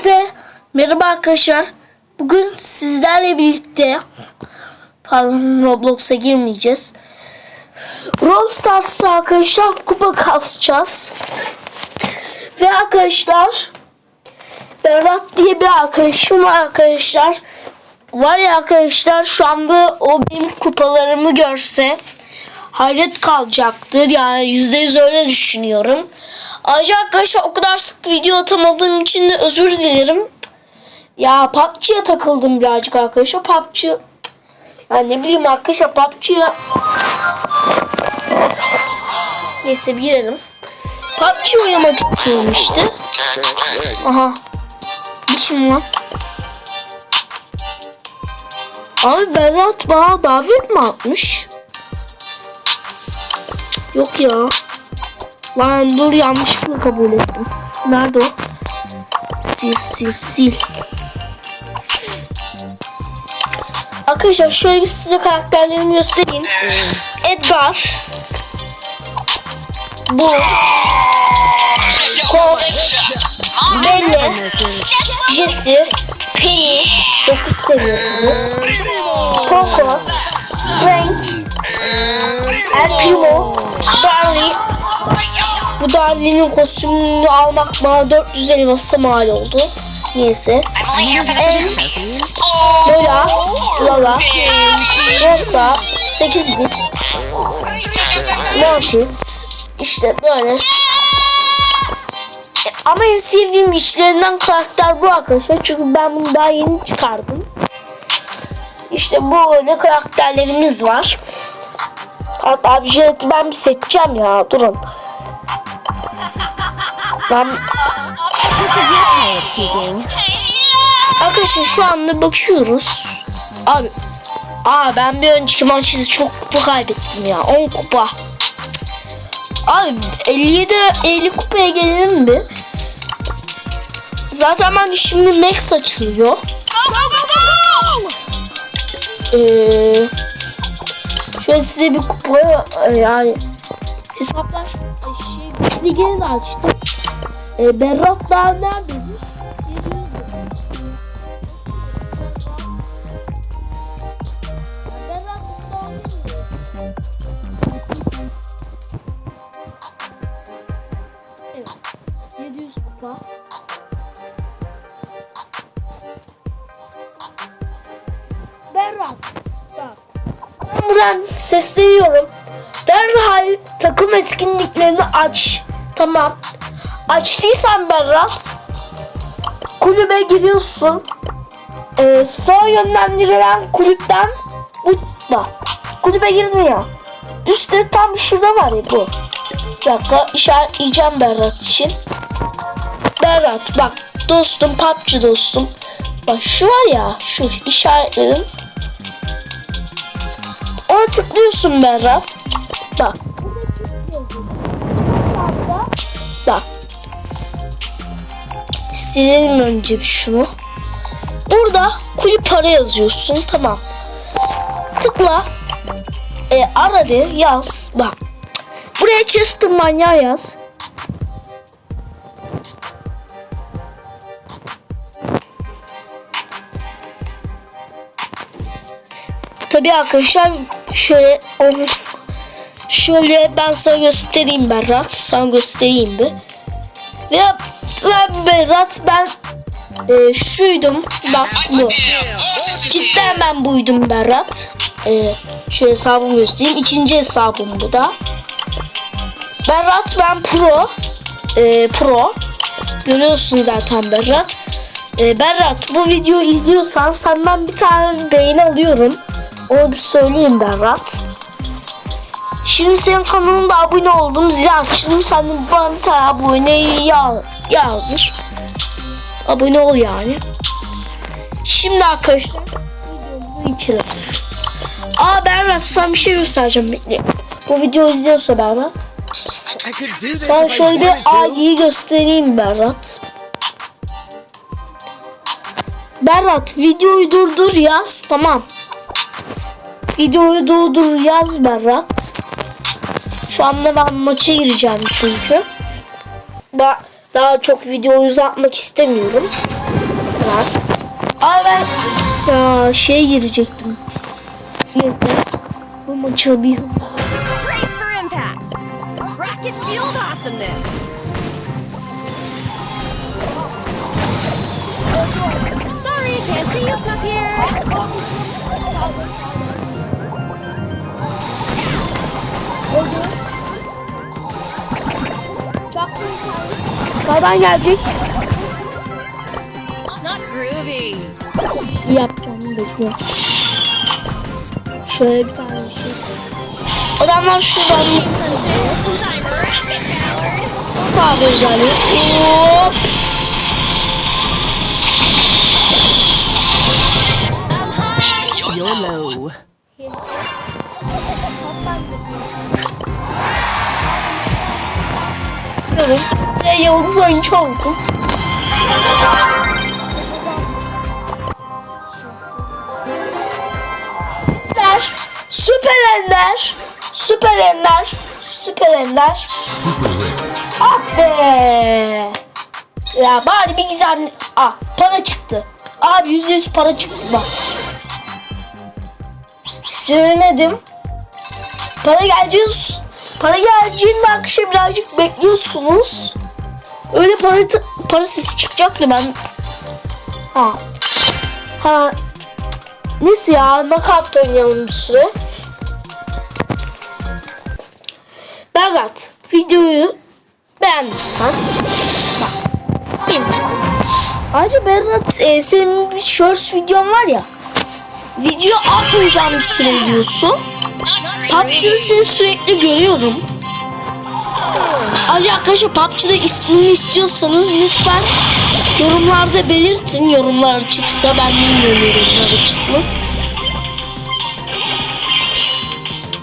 Hepinize merhaba arkadaşlar. Bugün sizlerle birlikte pardon Roblox'a girmeyeceğiz. Brawl Stars'ta arkadaşlar kupa kasacağız. Ve arkadaşlar Berat diye bir arkadaşım var arkadaşlar. Var ya arkadaşlar şu anda o benim kupalarımı görse hayret kalacaktır. Yani yüzde yüz öyle düşünüyorum. Ayrıca arkadaşlar o kadar sık video atamadığım için de özür dilerim. Ya PUBG'ye takıldım birazcık arkadaşlar. PUBG yani ne bileyim arkadaşlar PUBG'ye Neyse girelim. PUBG oynamak istiyorum işte. Aha. Bu kim lan? Abi Berat bana davet mi atmış? Yok ya. Lan dur yanlışlıkla kabul ettim. Nerede o? Sil sil sil. Arkadaşlar şöyle bir size karakterlerimi göstereyim. Edgar. Bu. Colt. Belle. Jesse. Penny. 9 seviyorum. Coco. Frank. El Primo. Barley. Bu Darlin'in kostümünü almak bana 400 elması mal oldu. Neyse. Ems. Lola. Lala. Rosa. 8 bit. Mortis. İşte böyle. E, Ama en sevdiğim işlerinden karakter bu arkadaşlar. Çünkü ben bunu daha yeni çıkardım. İşte böyle karakterlerimiz var. Hatta bir jeti ben bir seçeceğim ya. Durun. Ben. Arkadaşlar şu anda bakıyoruz. Abi Aa ben bir önceki maçta çok kupa kaybettim ya. 10 kupa. Abi 57 50 kupaya gelelim mi? Zaten ben şimdi max açılıyor. Ee, şöyle size bir kupa e, yani hesaplar şey güçlü geri de açtım. Ee, Berrak daha nerededir? 700 lira. Evet. 700 kupa. Buradan sesleniyorum. Derhal takım etkinliklerini aç. Tamam. Açtıysan Berrat. Kulübe giriyorsun e, sağ yönlendirilen kulüpten bak kulübe girdin ya üstte tam şurada var ya bu bir dakika işaretleyeceğim Berat için Berat bak dostum PUBG dostum bak şu var ya şu işaretledim ona tıklıyorsun Berat bak bak silelim önce şunu Burada kulüp para yazıyorsun. Tamam. Tıkla. E, ara de yaz. Bak. Buraya Chester manyağı yaz. Tabii arkadaşlar şöyle onu şöyle ben sana göstereyim Berat. Sana göstereyim bir. Ve ben Berat ben e, şuydum. Bak bu. Cidden ben buydum Berat. E, şu hesabımı göstereyim. İkinci hesabım bu da. Berat ben pro. E, pro. Görüyorsun zaten Berat. E, Berat bu videoyu izliyorsan senden bir tane beğeni alıyorum. Onu bir söyleyeyim Berat. Şimdi senin kanalında abone oldum. Zil açtım. Sen de bana abone yağ, yağdır. Abone ol yani. Şimdi arkadaşlar geçelim. Aa Berrat sana bir şey göstereceğim. Bekle. Bu videoyu izliyorsa this Ben şöyle bir ID'yi göstereyim Berrat. Berrat videoyu durdur yaz tamam. Videoyu durdur yaz Berrat. Şu anda ben maça gireceğim çünkü. Ba- daha çok videoyu uzatmak istemiyorum. Hemen. Ay ben ya şeye girecektim. Neyse. Bu maçı bir. Sorry, can't see you up here. Sağdan gelecek. Not groovy. Yapacağım bekle. Şöyle bir tane şey. Adamlar şuradan sağda özelliği. Hop. YOLO. Görün. Ve yıldız oyuncu oldum. Ender. Süper Ender. Süper Ender. Süper Ender. Ah be. Ya bari bir güzel... Ah para çıktı. Abi yüzde yüz para çıktı bak. Sevmedim. Para geleceğiz. Para geleceğini akşam birazcık bekliyorsunuz. Öyle para parasız çıkacaktı ben. Ha. Ha. Neyse ya knockout oynayalım bir süre. Berat videoyu beğendiysen bak. Ayrıca Berat e, senin bir shorts videon var ya. Video atmayacağım bir süre diyorsun. PUBG'de seni sürekli görüyorum. Ayrıca arkadaşlar PUBG'de ismini istiyorsanız lütfen yorumlarda belirtin. Yorumlar açıksa ben bilmiyorum yorumlar açık mı.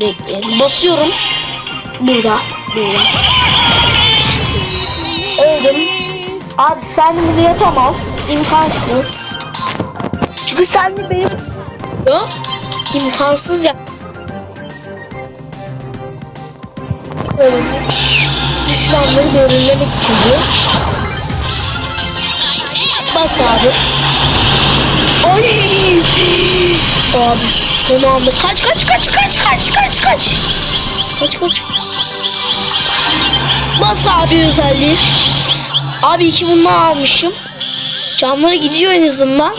Bekleyin. Basıyorum. Burada. Burada. Öldüm. Abi sen bunu yapamaz. İmkansız. Çünkü sen de benim... Yok. İmkansız yap. Ölmüş. Düşmanları için bu. Bas abi. Ay. Abi son anda kaç kaç kaç kaç kaç kaç kaç. Kaç kaç. Bas abi özelliği. Abi iki bundan almışım. Canları gidiyor en azından.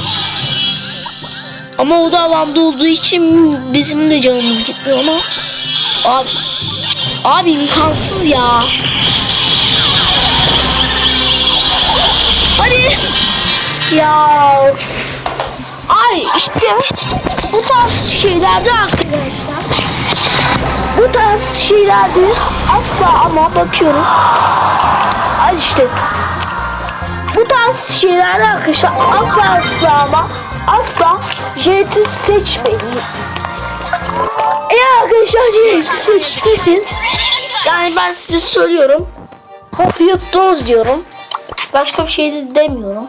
Ama o da alanda olduğu için bizim de canımız gitmiyor ama. Abi Abi imkansız ya. Hadi. Ya. Ay işte bu tarz şeylerde arkadaşlar. Bu tarz şeylerde asla ama bakıyorum. Ay işte. Bu tarz şeylerde arkadaşlar asla asla ama asla jeti seçmeyin. Eğer arkadaşlar jeti seçtiyseniz yani ben size söylüyorum. Hop yuttunuz diyorum. Başka bir şey de demiyorum.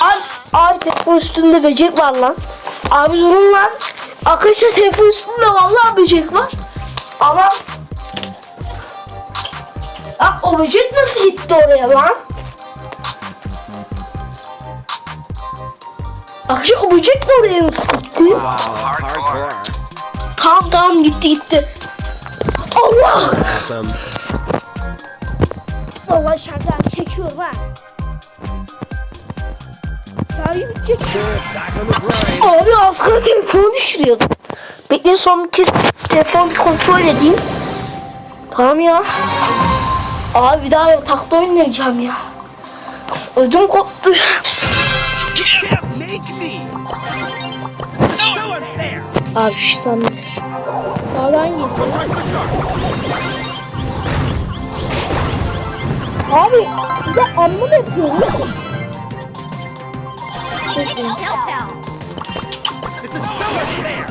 Abi, abi telefon üstünde böcek var lan. Abi durun lan. Arkadaşlar telefon üstünde vallahi böcek var. Ama Aa, o böcek nasıl gitti oraya lan? O böcek oraya nasıl gitti? Tamam tamam gitti gitti. Allah! Awesome. Allah şaka çekiyorum ha. Şarjı bitecek. Back on the grind. Abi az kala telefonu düşürüyordum. Bekleyin son bir kez telefonu bir kontrol edeyim. Tamam ya. Abi bir daha yatakta oynayacağım ya. Ödüm koptu. Make. Abi şu sen Sağdan gidiyor. Abi size amma da yapıyorum. Help out. This is so unfair.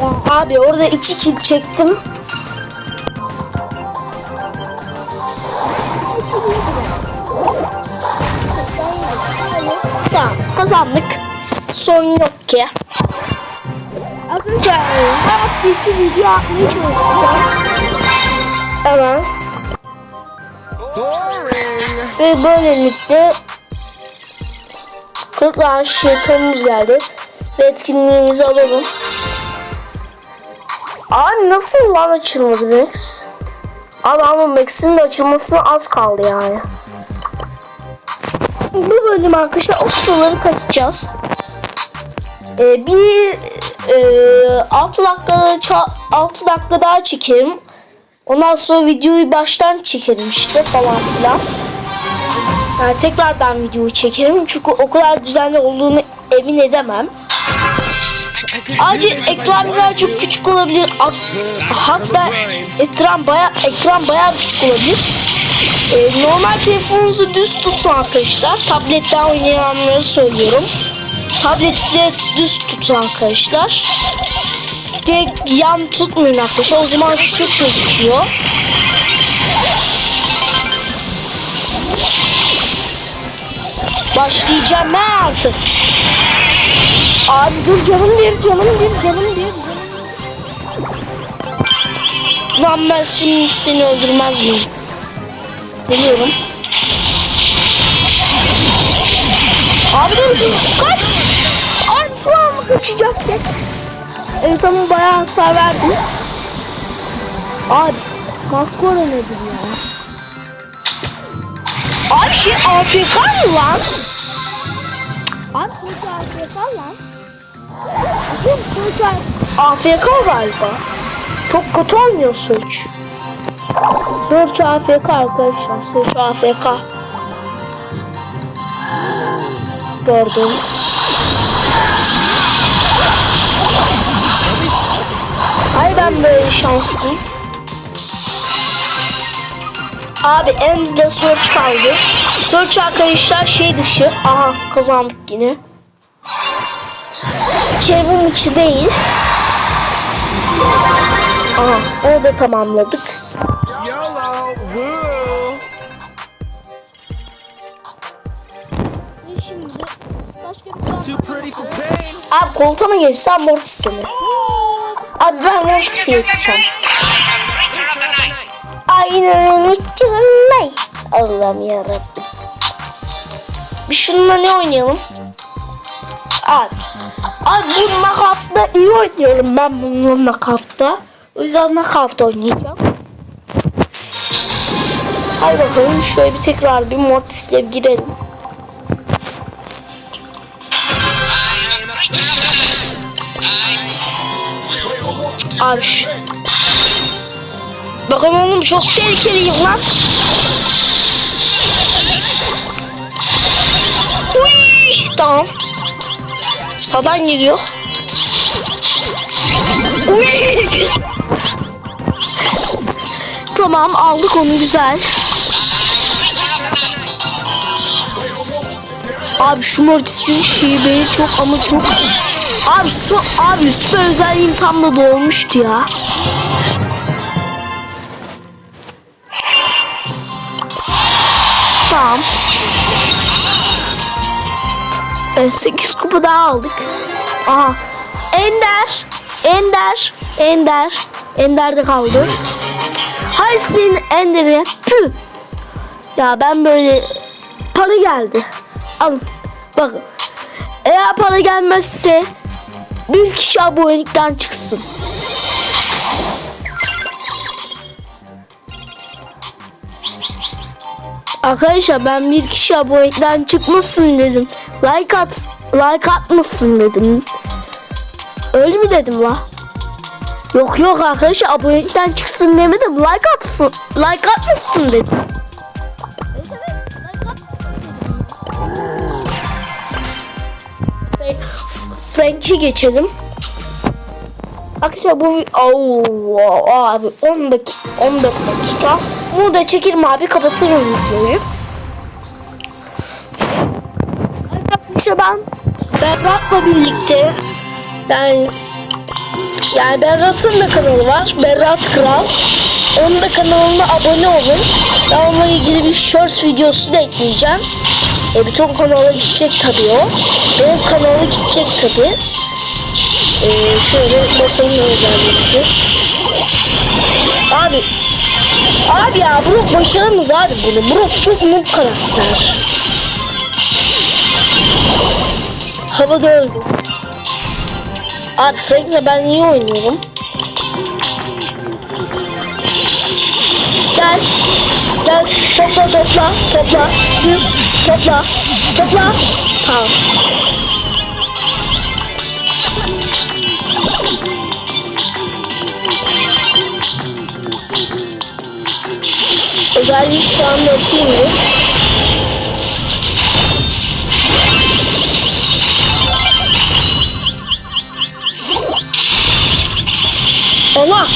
Ya abi orada iki kill çektim. Kazandık. Sorun yok ki. Arkadaşlar her hafta için video atmaya çalışacağım. Hemen. Ve böylelikle 40 tane şeytanımız geldi. Ve etkinliğimizi alalım. Abi nasıl lan açılmadı Max? Abi ama Max'in de açılmasına az kaldı yani. Bu bölüm arkadaşlar o kutuları kaçacağız. Ee, bir e, 6 dakika 6 dakika daha çekerim. Ondan sonra videoyu baştan çekerim işte falan filan. Yani tekrardan videoyu çekerim çünkü o kadar düzenli olduğunu emin edemem. Ayrıca ekran birazcık küçük olabilir. Hat- Hatta ekran baya ekran bayağı küçük olabilir. Ee, normal telefonunuzu düz tutun arkadaşlar. Tabletten oynayanları söylüyorum. Tableti de düz tutun arkadaşlar. Direkt yan tutmayın arkadaşlar. O zaman küçük gözüküyor. Başlayacağım ben artık. Abi dur canım bir canım bir canım bir. Lan ben şimdi seni öldürmez miyim? Biliyorum. Abi dur kaç. Ay kulağımı kaçacak ya. Evet ama bayağı hasar verdim. Abi maskora nedir ya? Abi şey AFK mı lan? Abi sonuçta AFK lan. Yok sonuçta AFK galiba. Çok kötü olmuyor sonuç. Sonuç AFK arkadaşlar. Sonuç AFK. Gördüm. Ay ben böyle şanslıyım. Abi elimizde search kaldı. Search arkadaşlar şey dışı. Aha kazandık yine. Çevrim içi değil. Aha onu da tamamladık. Too pretty for pain. Abi koltuğa mı geçsem Mortis'e mi? Abi ben Mortis'e geçeceğim. Aynen içeceğim. Allah'ım yarabbim. Bir şununla ne oynayalım? Abi. Abi bu nakafta iyi oynuyorum ben bununla nakafta. O yüzden nakafta oynayacağım. Hadi bakalım şöyle bir tekrar bir Mortis'le bir girelim. Abi şu... Bakın oğlum çok tehlikeliyim lan. Uy, tamam. Sağdan geliyor. Uy. Tamam aldık onu güzel. Abi şu mortisin şeyi beni çok ama çok Abi su abi süper özelliğim tam da dolmuştu ya. Tamam. Evet 8 kupa daha aldık. Aha. Ender. Ender. Ender. Ender'de kaldı. Hay senin Ender'e. Püh. Ya ben böyle para geldi. Alın. Bakın. Eğer para gelmezse bir kişi abonelikten çıksın. Arkadaşlar ben bir kişi abonelikten çıkmasın dedim. Like at, like atmasın dedim. Öyle mi dedim la? Yok yok arkadaşlar abonelikten çıksın demedim. Like atsın. Like atmasın dedim. Frank'i geçelim. Arkadaşlar bu Oo, abi 10 dakika 14 dakika. Bunu da çekelim abi kapatırım videoyu. Arkadaşlar ben Berrat'la birlikte yani yani Berrat'ın da kanalı var. Berrat Kral. Onun da kanalına abone olun. Ben onunla ilgili bir shorts videosu da ekleyeceğim. E, bütün kanala gidecek tabii o. Benim kanala gidecek tabii. Ee, şöyle basalım özelliğimizi. Abi. Abi ya Brock başaramaz abi bunu. Brock çok noob karakter. Havada öldü. Abi Frank'le ben iyi oynuyorum. Gel. Gel. Topla topla. Topla. Düz. Topla. Topla. Tamam. Özelliği şu anda atayım mı? Allah!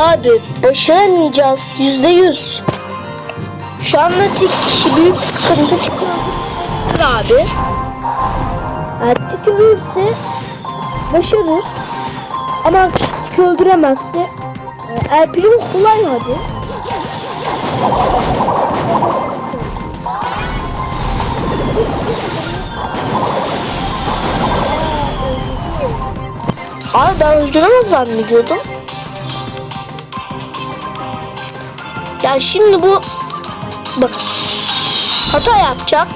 Abi başaramayacağız yüzde yüz. Şu anda tik büyük sıkıntı tik abi. Tik ölürse başarır. Ama tik öldüremezse e, Primo kolay hadi. Abi ben öldüremez zannediyordum. Yani şimdi bu bak hata yapacak.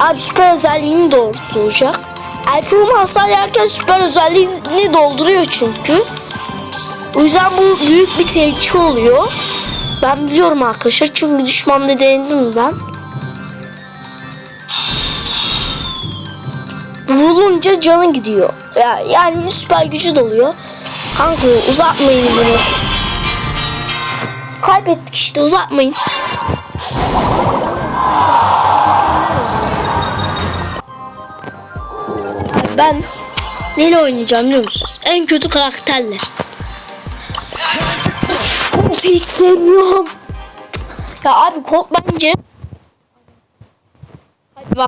Abi süper özelliğini dolduracak. El Primo hasar yerken süper özelliğini dolduruyor çünkü. O yüzden bu büyük bir tehlike oluyor. Ben biliyorum arkadaşlar çünkü düşmanla denedim ben. Vurulunca canı gidiyor. Yani, yani süper gücü doluyor. Kanka uzatmayın bunu. Kaybettik işte uzatmayın. Ben neyle oynayacağım biliyor musun? En kötü karakterle. Hiç sevmiyorum. Ya abi Colt bence Hadi bay.